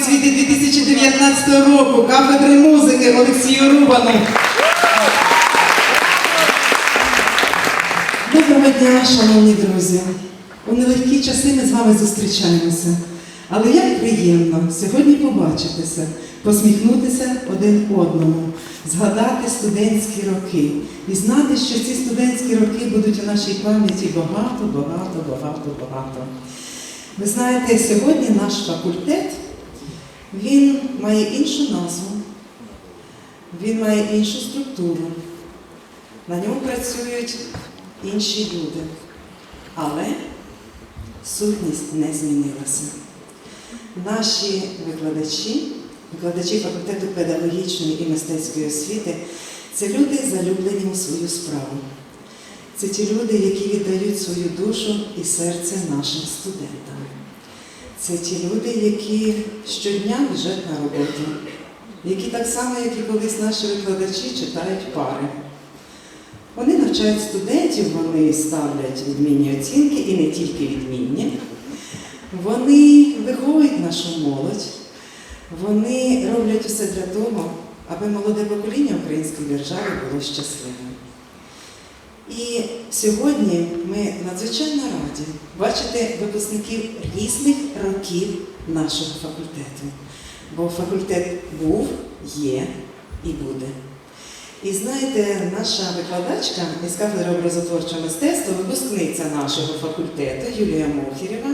освіти 2019 року кафедри музики Олексію Рубану. Доброго дня, шановні друзі! У нелегкі часи ми з вами зустрічаємося. Але як приємно сьогодні побачитися, посміхнутися один одному, згадати студентські роки і знати, що ці студентські роки будуть у нашій пам'яті багато, багато, багато, багато. Ви знаєте, сьогодні наш факультет він має іншу назву, він має іншу структуру. На ньому працюють інші люди. Але сутність не змінилася. Наші викладачі, викладачі факультету педагогічної і мистецької освіти, це люди, залюблені у свою справу. Це ті люди, які віддають свою душу і серце нашим студентам. Це ті люди, які щодня біжать на роботу, які так само, як і колись наші викладачі, читають пари. Вони навчають студентів, вони ставлять відмінні оцінки і не тільки відмінні. Вони виховують нашу молодь, вони роблять усе для того, аби молоде покоління української держави було щасливим. І сьогодні ми надзвичайно раді бачити випускників різних років нашого факультету. Бо факультет був, є і буде. І знаєте, наша викладачка із кафедри образотворчого мистецтва, випускниця нашого факультету Юлія Мохірєва,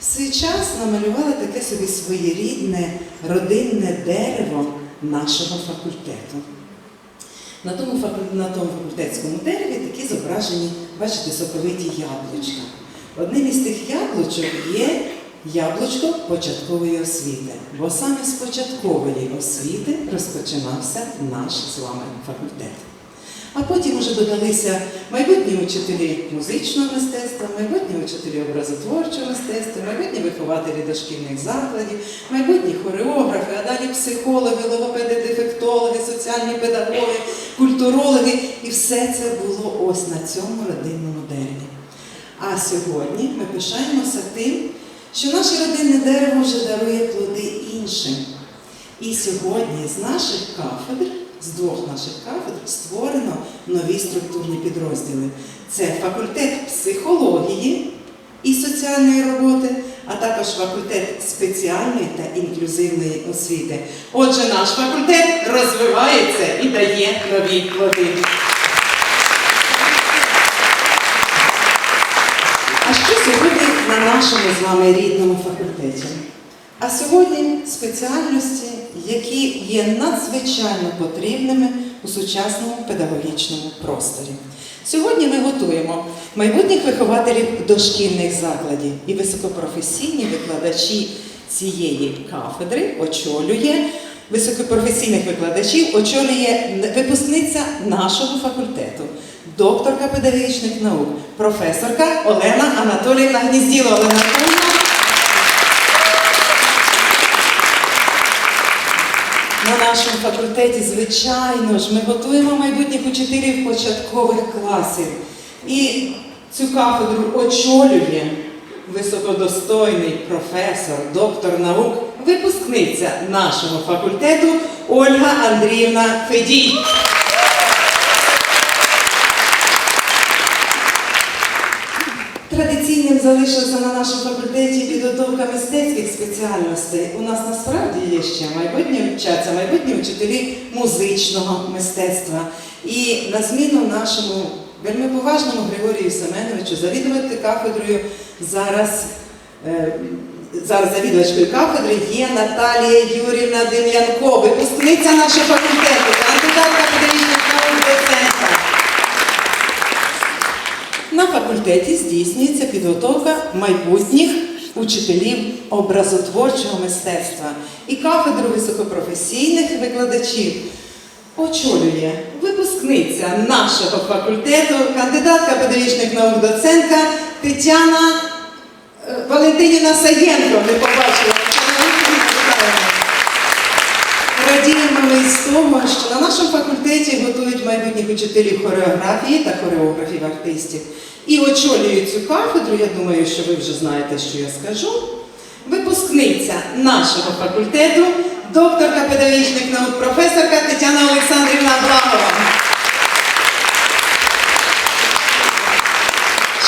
в свій час намалювала таке собі своєрідне родинне дерево нашого факультету. На тому, на тому факультетському дереві такі зображені, бачите, соковиті яблучка. Одним із тих яблучок є яблучко початкової освіти, бо саме з початкової освіти розпочинався наш з вами факультет. А потім вже додалися майбутні учителі музичного мистецтва, майбутні учителі образотворчого мистецтва, майбутні вихователі дошкільних закладів, майбутні хореографи, а далі психологи, логопеди, дефектологи, соціальні педагоги, культурологи. І все це було ось на цьому родинному дереві. А сьогодні ми пишаємося тим, що наше родинне дерево вже дарує плоди іншим. І сьогодні з наших кафедр, з двох наших кафедр, створено нові структурні підрозділи. Це факультет психології і соціальної роботи, а також факультет спеціальної та інклюзивної освіти. Отже, наш факультет розвивається і дає нові плоди. А що сьогодні на нашому з вами рідному факультеті? А сьогодні спеціальності, які є надзвичайно потрібними у сучасному педагогічному просторі. Сьогодні ми готуємо майбутніх вихователів дошкільних закладів і високопрофесійні викладачі цієї кафедри очолює високопрофесійних викладачів очолює випускниця нашого факультету, докторка педагогічних наук, професорка Олена Анатоліївна Гнізділо. Олена Анатоліївна. На нашому факультеті, звичайно ж, ми готуємо майбутніх учителів початкових класів. І цю кафедру очолює високодостойний професор, доктор наук, випускниця нашого факультету Ольга Андріївна Федій. Традиційним залишився на нашому факультеті підготовка мистецьких спеціальностей. У нас насправді є ще майбутні вчаться, майбутні вчителі музичного мистецтва. І на зміну нашому вельми поважному Григорію Семеновичу завідувати кафедрою зараз. е, Зараз завідувачкою кафедри є Наталія Юрівна Дем'янко, випускниця нашого факультету, кандидатка педагогічних наук доцентка. На факультеті здійснюється підготовка майбутніх учителів образотворчого мистецтва і кафедру високопрофесійних викладачів очолює випускниця нашого факультету, кандидатка педагогічних наук доцентка Тетяна е, Валентинівна Саєнко. Побачила. Тетяна Радіємо ми з того, що на нашому факультеті готують майбутніх учителів хореографії та хореографів артистів. І очолює цю кафедру, я думаю, що ви вже знаєте, що я скажу. Випускниця нашого факультету, докторка педагогічних наук, професорка Тетяна Олександрівна Благова.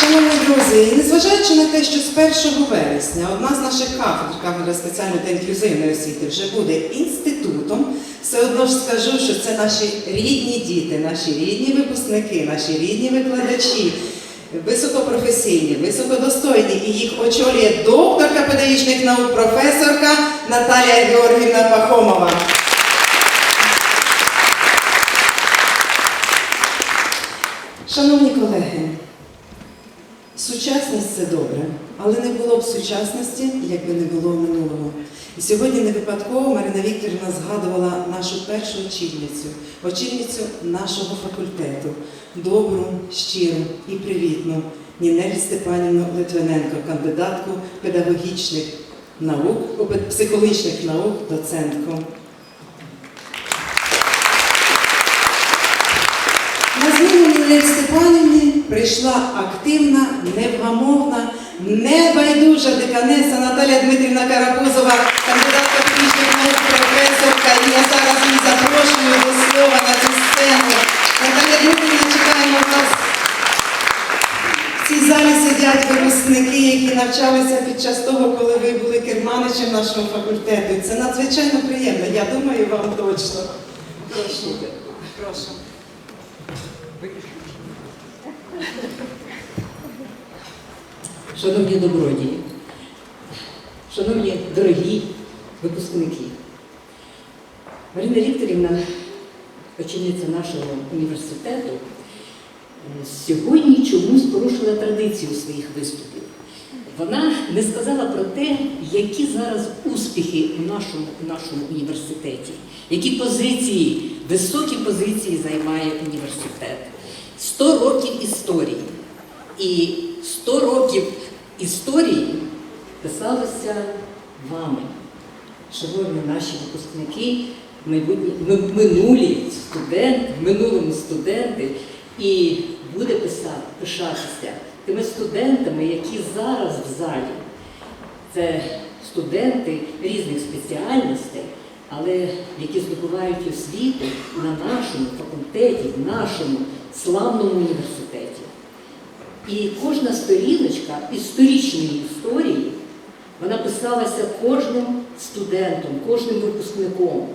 Шановні друзі, і незважаючи на те, що з 1 вересня одна з наших кафедр, кафедра спеціальної та інклюзивної освіти, вже буде інститутом, все одно ж скажу, що це наші рідні діти, наші рідні випускники, наші рідні викладачі, високопрофесійні, високодостойні, і їх очолює докторка педагогічних наук, професорка Наталія Георгівна Пахомова. Шановні колеги, Сучасність це добре, але не було б сучасності, якби не було минулого. І сьогодні не випадково Марина Вікторівна згадувала нашу першу очільницю, очільницю нашого факультету, добру, щиру і привітну Нінель Степанівну Литвиненко, кандидатку педагогічних наук, психологічних наук, доцентку. На зміну Нінель Степанівні прийшла активна, невгамовна, небайдужа деканеса Наталя Дмитрівна Карапузова, кандидатка педагогічних наук, професорка. І я зараз її запрошую до слова на цю сцену. Наталя Дмитрівна, чекаємо вас. В цій залі сидять випускники, які навчалися під час того, коли ви були керманичем нашого факультету. Це надзвичайно приємно. Я думаю, вам точно. Прошу. Прошу. Шановні добродії, шановні дорогі випускники, Марина Вікторівна, очільниця нашого університету, е, сьогодні чомусь порушила традицію своїх виступів. Вона не сказала про те, які зараз успіхи у нашому, у нашому університеті, які позиції, високі позиції займає університет. 100 років історії. І 100 років історії писалося вами, шановні наші випускники, майбутні, минулі студенти, в минулому студенти, і буде писати, пишатися тими студентами, які зараз в залі. Це студенти різних спеціальностей, але які здобувають освіту на нашому факультеті, в нашому славному університеті. І кожна сторіночка історичної історії, вона писалася кожним студентом, кожним випускником.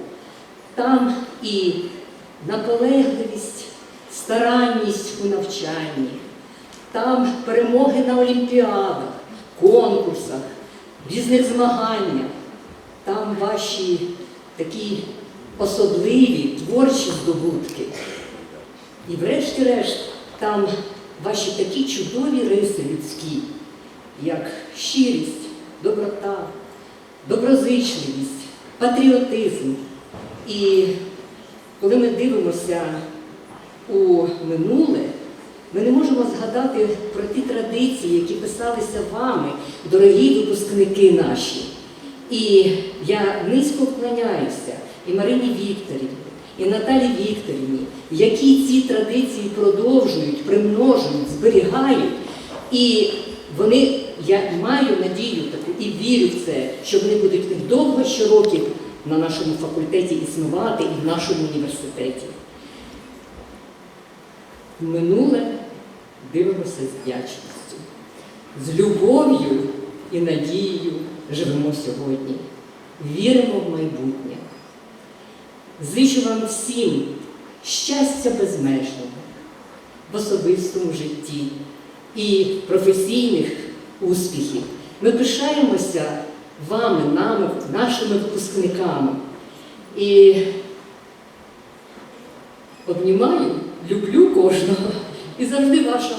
Там і наполегливість, старанність у навчанні, там перемоги на олімпіадах, конкурсах, різних змаганнях, там ваші такі особливі творчі здобутки. І врешті-решт, там ваші такі чудові риси людські, як щирість, доброта, доброзичливість, патріотизм. І коли ми дивимося у минуле, ми не можемо згадати про ті традиції, які писалися вами, дорогі випускники наші. І я низько вклоняюся і Марині Вікторівні, і Наталі Вікторівні, які ці традиції продовжують, примножують, зберігають. І вони, я маю надію таку і вірю в це, що вони будуть довго ще років на нашому факультеті існувати і в нашому університеті. Минуле дивимося з вдячністю, з любов'ю і надією живемо сьогодні. Віримо в майбутнє. Зичу вам всім щастя безмежного в особистому житті і професійних успіхів. Ми пишаємося вами, нами, нашими випускниками. І обнімаю, люблю кожного і завжди ваша.